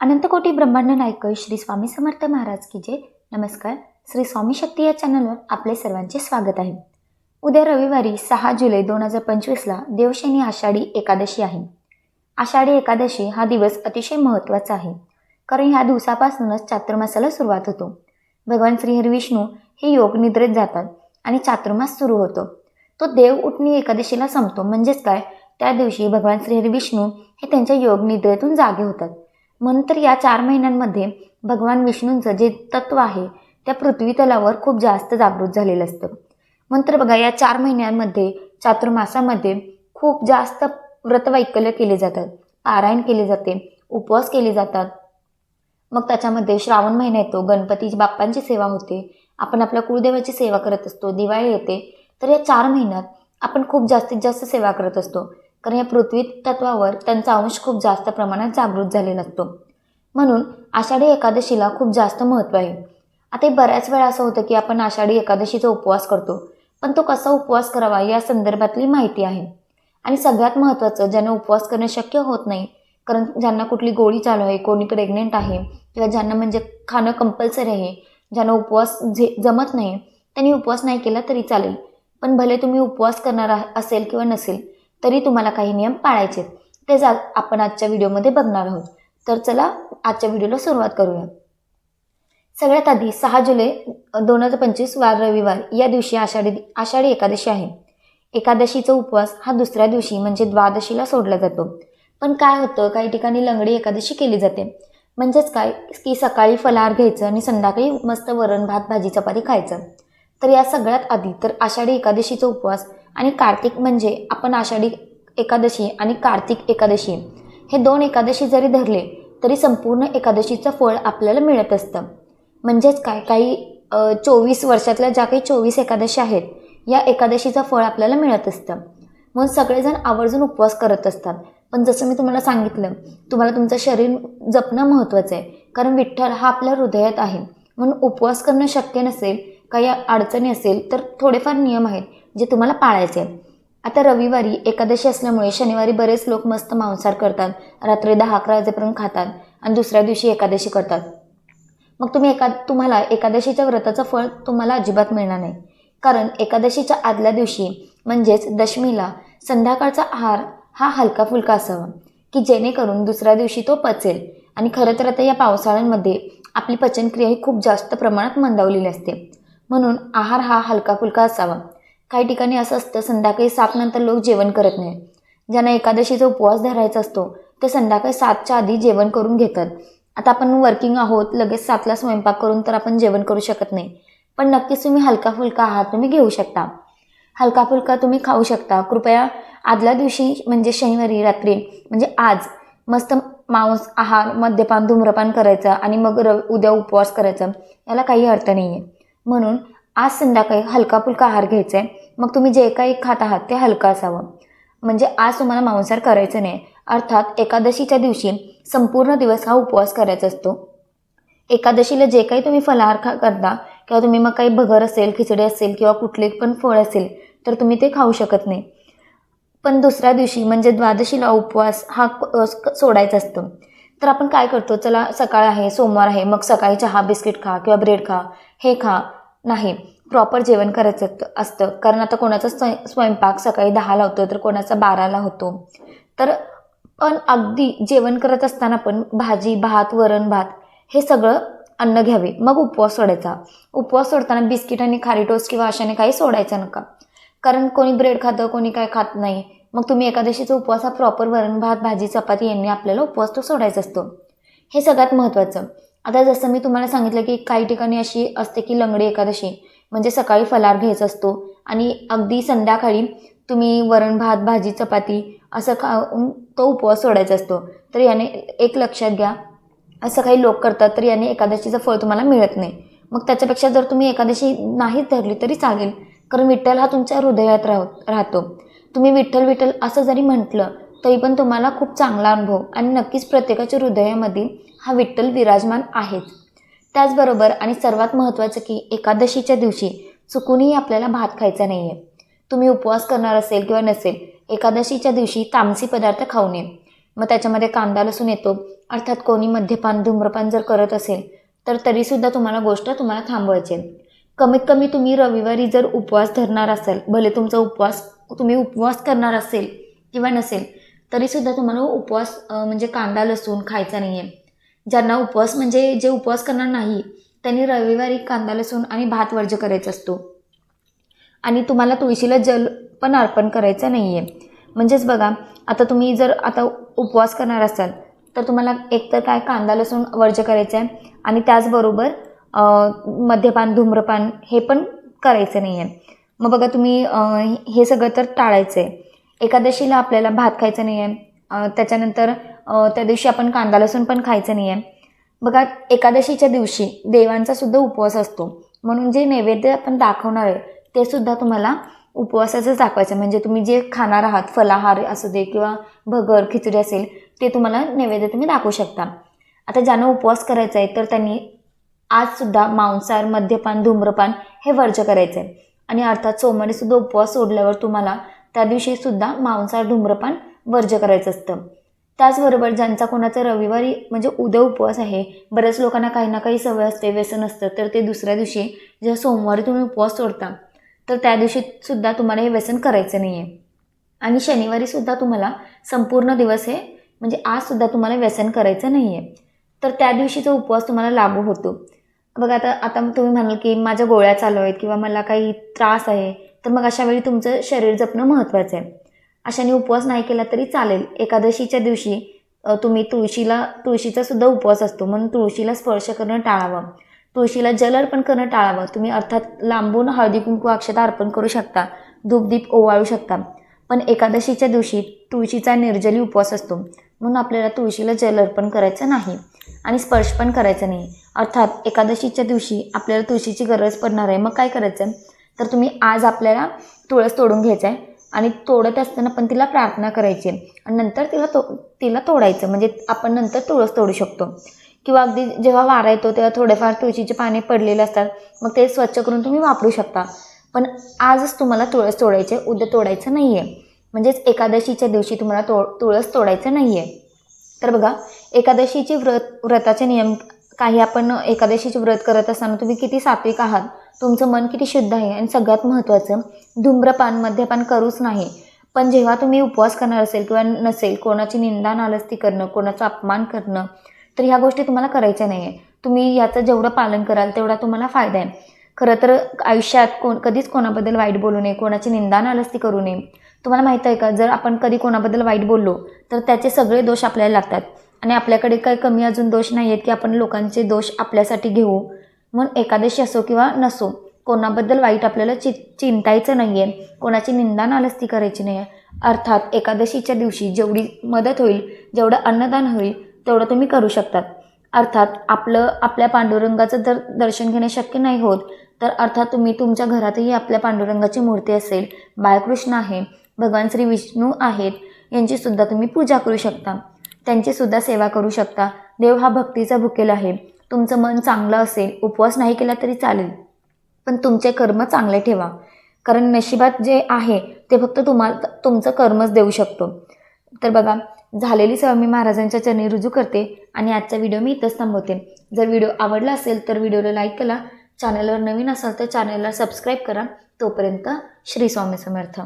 अनंतकोटी ब्रह्मांड नायक श्री स्वामी समर्थ महाराज की जय. नमस्कार. श्री स्वामी शक्ती या चॅनलवर आपले सर्वांचे स्वागत आहे. उद्या रविवारी सहा जुलै दोन हजार पंचवीसला देवशनी आषाढी एकादशी आहे. आषाढी एकादशी हा दिवस अतिशय महत्त्वाचा आहे. कारण ह्या दिवसापासूनच चातुर्मासाला सुरुवात होतो. भगवान श्रीहरी विष्णू हे योग निद्रेत जातात आणि चातुर्मास सुरू होतो. तो देव उठणी एकादशीला संपतो. म्हणजेच काय? त्या दिवशी भगवान श्रीहरी विष्णू हे त्यांच्या योग निद्रेतून जागे होतात. म्हणून तर या चार महिन्यांमध्ये भगवान विष्णूंचं जे तत्व आहे त्या पृथ्वी तलावर खूप जास्त जागृत झालेलं असतं. म्हणून तर बघा या चार महिन्यांमध्ये चातुर्मासामध्ये खूप जास्त व्रतवैकल्य केले जातात. पारायण केले जाते उपवास केले जातात. मग त्याच्यामध्ये श्रावण महिना येतो गणपती बाप्पांची सेवा होते. आपण आपल्या कुळदेवाची सेवा करत असतो दिवाळी येते. तर या चार महिन्यात आपण खूप जास्तीत जास्त सेवा करत असतो. कारण या पृथ्वी तत्वावर त्यांचा अंश खूप जास्त प्रमाणात जागृत झालेला असतो म्हणून आषाढी एकादशीला खूप जास्त महत्त्व आहे. आता बऱ्याच वेळा असं होतं की आपण आषाढी एकादशीचा उपवास करतो पण तो कसा उपवास करावा या संदर्भातली माहिती आहे. आणि सगळ्यात महत्त्वाचं ज्यांना उपवास करणं शक्य होत नाही कारण ज्यांना कुठली गोळी चालू आहे कोणी प्रेग्नेंट आहे किंवा ज्यांना म्हणजे खाणं कंपल्सरी आहे ज्यांना उपवास झे जमत नाही त्यांनी उपवास नाही केला तरी चालेल. पण भले तुम्ही उपवास करणार असेल किंवा नसेल तरी तुम्हाला काही नियम पाळायचे ते जा आपण आजच्या व्हिडिओमध्ये बघणार आहोत. तर चला आजच्या व्हिडिओला सुरुवात करूया. सगळ्यात आधी सहा जुलै दोन हजार पंचवीस वार रविवार. या दिवशी आषाढी आषाढी एकादशी आहे. एकादशीचा उपवास हा दुसऱ्या दिवशी म्हणजे द्वादशीला सोडला जातो. पण काय होतं? काही ठिकाणी लंगडी एकादशी केली जाते. म्हणजेच काय? की सकाळी फलाहार घ्यायचं आणि संध्याकाळी मस्त वरण भात भाजी चपाती खायचं. तर या सगळ्यात आधी तर आषाढी एकादशीचा उपवास आणि कार्तिक म्हणजे आपण आषाढी एकादशी आणि कार्तिक एकादशी हे दोन एकादशी जरी धरले तरी संपूर्ण एकादशीचं फळ आपल्याला मिळत असतं. म्हणजेच काय? काही चोवीस वर्षातल्या ज्या काही चोवीस एकादशी आहेत या एकादशीचं फळ आपल्याला मिळत असतं. म्हणून सगळेजण आवर्जून उपवास करत असतात. पण जसं मी तुम्हाला सांगितलं तुम्हाला तुमचं शरीर जपणं महत्त्वाचं आहे. कारण विठ्ठल हा आपल्या हृदयात आहे. म्हणून उपवास करणं शक्य नसेल काही अडचणी असेल तर थोडेफार नियम आहेत जे तुम्हाला पाळायचे आहेत. आता रविवारी एकादशी असल्यामुळे शनिवारी बरेच लोक मस्त मांसाहार करतात. रात्री दहा अकरा वाजेपर्यंत खातात आणि दुसऱ्या दिवशी एकादशी करतात. मग तुम्ही एका तुम्हाला एकादशीच्या व्रताचं फळ तुम्हाला अजिबात मिळणार नाही. कारण एकादशीच्या आदल्या दिवशी म्हणजेच दशमीला संध्याकाळचा आहार हा हलका फुलका असावा की जेणेकरून दुसऱ्या दिवशी तो पचेल. आणि खरं तर आता या पावसाळ्यांमध्ये आपली पचनक्रिया ही खूप जास्त प्रमाणात मंदावलेली असते. म्हणून आहार हा हलका फुलका असावा. काही ठिकाणी असं असतं संध्याकाळी सातनंतर लोक जेवण करत नाही. ज्यांना एकादशीचा उपवास धरायचा असतो ते संध्याकाळी सातच्या आधी जेवण करून घेतात. आता आपण वर्किंग आहोत लगेच सातला स्वयंपाक करून तर आपण जेवण करू शकत नाही. पण नक्कीच तुम्ही हलका फुलका आहार तुम्ही घेऊ शकता. हलका फुलका तुम्ही खाऊ शकता. कृपया आदल्या दिवशी म्हणजे शनिवारी रात्री म्हणजे आज मस्त मांस आहार मद्यपान धूम्रपान करायचं आणि मग र उद्या उपवास करायचा. याला काही अर्थ नाही आहे म्हणून आज संध्याकाळी हलका फुलका आहार घ्यायचा आहे मग तुम्ही जे काही खात आहात ते हलकं असावं. म्हणजे आज तुम्हाला मांसाहार करायचं नाही. अर्थात एकादशीच्या दिवशी संपूर्ण दिवस हा उपवास करायचा असतो. एकादशीला जे काही तुम्ही फलाहार खा करता किंवा तुम्ही मग काही भगर असेल खिचडी असेल किंवा कुठले पण फळ असेल तर तुम्ही ते खाऊ शकत नाही. पण दुसऱ्या दिवशी म्हणजे द्वादशीला उपवास हा सोडायचा असतो. तर आपण काय करतो? चला सकाळ आहे सोमवार आहे मग सकाळी चहा बिस्किट खा किंवा ब्रेड खा हे खा. नाही प्रॉपर जेवण करायचं असतं- असतं. कारण आता कोणाचा स्वय स्वयंपाक सकाळी दहाला होतो तर कोणाचा बाराला होतो. तर पण अगदी जेवण करत असताना पण भाजी भात वरण भात हे सगळं अन्न घ्यावे. मग उपवास सोडायचा. उपवास सोडताना बिस्किट आणि खारी टोस्ट किंवा अशाने काही सोडायचं नका. कारण कोणी ब्रेड खातं कोणी काय खात नाही. मग तुम्ही एकादशीचा उपवास हा प्रॉपर वरण भात भाजी चपाती यांनी आपल्याला उपवास तो सोडायचा असतो. हे सगळ्यात महत्त्वाचं. आता जसं मी तुम्हाला सांगितलं की काही ठिकाणी अशी असते की लंगडी एकादशी म्हणजे सकाळी फलार घ्यायचा असतो आणि अगदी संध्याकाळी तुम्ही वरण भात भाजी चपाती असं खाऊन तो उपवास सोडायचा असतो. तर याने एक लक्षात घ्या असं काही लोक करतात तर याने एकादशीचं फळ तुम्हाला मिळत नाही. मग त्याच्यापेक्षा जर तुम्ही एकादशी नाहीच धरली तरी चालेल कारण विठ्ठल हा तुमच्या हृदयात राह राहतो. तुम्ही विठ्ठल विठ्ठल असं जरी म्हटलं तरी पण तुम्हाला खूप चांगला अनुभव आणि नक्कीच प्रत्येकाच्या हृदयामध्ये हा विठ्ठल विराजमान आहेच त्याचबरोबर आणि सर्वात महत्त्वाचं की एकादशीच्या दिवशी चुकूनही आपल्याला भात खायचा नाही आहे तुम्ही उपवास करणार असेल किंवा नसेल एकादशीच्या दिवशी तामसी पदार्थ खाऊ नये मग त्याच्यामध्ये कांदा लसूण येतो. अर्थात कोणी मद्यपान धूम्रपान जर करत असेल तर तरीसुद्धा तुम्हाला गोष्ट तुम्हाला थांबवायची कमीत कमी तुम्ही रविवारी जर उपवास धरणार असाल भले तुमचा उपवास तुम्ही उपवास करणार असेल किंवा नसेल तरीसुद्धा तुम्हाला उपवास म्हणजे कांदा लसूण खायचा नाही आहे ज्यांना उपवास म्हणजे जे उपवास करणार नाही त्यांनी रविवारी कांदा लसूण आणि भात वर्ज करायचा असतो. आणि तुम्हाला तुळशीला जल पण अर्पण करायचं नाही आहे म्हणजेच बघा आता तुम्ही जर आता उपवास करणार असाल तर तुम्हाला एकतर काय कांदा लसूण वर्ज करायचं आहे आणि त्याचबरोबर मद्यपान धूम्रपान हे पण करायचं नाही आहे मग बघा तुम्ही हे सगळं तर टाळायचं आहे एकादशीला आपल्याला भात खायचं नाही आहे त्याच्यानंतर त्या दिवशी आपण कांदा लसूण पण खायचं नाही आहे बघा एकादशीच्या दिवशी देवांचा सुद्धा उपवास असतो. म्हणून जे नैवेद्य आपण दाखवणार आहे ते सुद्धा तुम्हाला उपवासाचंच दाखवायचं. म्हणजे तुम्ही जे खाणार आहात फलाहार असू दे किंवा भगर खिचडी असेल ते तुम्हाला नैवेद्य तुम्ही दाखवू शकता. आता ज्यांना उपवास करायचा आहे तर त्यांनी आजसुद्धा मांसाहार मद्यपान धूम्रपान हे वर्ज करायचं आहे आणि अर्थात सोमवारीसुद्धा उपवास सोडल्यावर तुम्हाला त्या दिवशीसुद्धा मांसाहार धूम्रपान वर्ज्य करायचं असतं. त्याचबरोबर ज्यांचा कोणाचा रविवारी म्हणजे उद्या उपवास आहे बऱ्याच लोकांना काही ना काही सवय असते व्यसन असतं तर ते दुसऱ्या दिवशी जेव्हा सोमवारी तुम्ही उपवास सोडता तर त्या दिवशी सुद्धा तुम्हाला हे व्यसन करायचं नाही आहे आणि शनिवारीसुद्धा तुम्हाला संपूर्ण दिवस हे म्हणजे आजसुद्धा तुम्हाला व्यसन करायचं नाही आहे तर त्या दिवशीचा उपवास तुम्हाला लागू होतो. बघा आता आता तुम्ही म्हणाल की माझ्या गोळ्या चालू आहेत किंवा मला काही त्रास आहे तर मग अशा वेळी तुमचं शरीर जपणं महत्त्वाचं आहे. अशाने उपवास नाही केला तरी चालेल. एकादशीच्या दिवशी तुम्ही तुळशीला तुळशीचा सुद्धा उपवास असतो. म्हणून तुळशीला स्पर्श करणं टाळावं. तुळशीला जल अर्पण करणं टाळावं. तुम्ही अर्थात लांबून हळदी कुंकू अक्षता अर्पण करू शकता. धूपदीप ओवाळू शकता. पण एकादशीच्या दिवशी तुळशीचा निर्जली उपवास असतो. म्हणून आपल्याला तुळशीला जल अर्पण करायचं नाही आणि स्पर्श पण करायचं नाही. अर्थात एकादशीच्या दिवशी आपल्याला तुळशीची गरज पडणार आहे. मग काय करायचं? तर तुम्ही आज आपल्याला तुळस तोडून घ्यायचं आहे आणि तोडत असताना पण तिला प्रार्थना करायची आहे. आणि नंतर तिला तो तिला तोडायचं म्हणजे आपण नंतर तुळस तोडू शकतो. किंवा अगदी जेव्हा वारा येतो तेव्हा थोडेफार तुळशीचे पाने पडलेले असतात मग ते स्वच्छ करून तुम्ही वापरू शकता. पण आजच तुम्हाला तुळस तोडायचे उद्या तोडायचं नाही आहे म्हणजेच एकादशीच्या दिवशी तुम्हाला तो तुळस तोडायचं नाही आहे तर बघा एकादशीचे व्रत व्रताचे नियम काही आपण एकादशीचे व्रत करत असताना तुम्ही किती सात्विक आहात? तुमचं मन किती शुद्ध आहे? आणि सगळ्यात महत्त्वाचं धूम्रपान मद्यपान करूच नाही. पण जेव्हा तुम्ही उपवास करणार असेल किंवा नसेल कोणाची निंदा नालस्ती करणं कोणाचा अपमान करणं तर ह्या गोष्टी तुम्हाला करायच्या नाही आहे तुम्ही याचं जेवढं पालन कराल तेवढा तुम्हाला फायदा आहे. खरं तर आयुष्यात कोण कधीच कोणाबद्दल वाईट बोलू नये कोणाची निंदा नालस्ती करू नये. तुम्हाला माहीत आहे का जर आपण कधी कोणाबद्दल वाईट बोललो तर त्याचे सगळे दोष आपल्याला लागतात. आणि आपल्याकडे काही कमी अजून दोष नाही आहेत की आपण लोकांचे दोष आपल्यासाठी घेऊ. म्हणून एकादशी असो किंवा नसो कोणाबद्दल वाईट आपल्याला चि चिंतायचं नाही आहे कोणाची निंदा नालस्ती करायची नाही आहे अर्थात एकादशीच्या दिवशी जेवढी मदत होईल जेवढं अन्नदान होईल तेवढं तुम्ही करू शकतात. अर्थात आपलं आपल्या पांडुरंगाचं जर दर्शन घेणे शक्य नाही होत तर अर्थात तुम्ही तुमच्या घरातही आपल्या पांडुरंगाची मूर्ती असेल. बाळकृष्ण आहे भगवान श्री विष्णू आहेत यांचीसुद्धा तुम्ही पूजा करू शकता. त्यांचीसुद्धा सेवा करू शकता. देव हा भक्तीचा भुकेल आहे. तुमचं मन चांगलं असेल उपवास नाही केला तरी चालेल. पण तुमचे कर्म चांगले ठेवा. कारण नशिबात जे आहे ते फक्त तुम्हाला तुमचं कर्मच देऊ शकतो. तर बघा झालेली सेवा मी महाराजांच्या चरणी रुजू करते आणि आजचा व्हिडिओ मी इथंच थांबवते. जर व्हिडिओ आवडला असेल तर व्हिडिओला लाईक करा. चॅनलवर नवीन असाल तर चॅनलला सबस्क्राईब करा. तोपर्यंत श्री स्वामी समर्थ.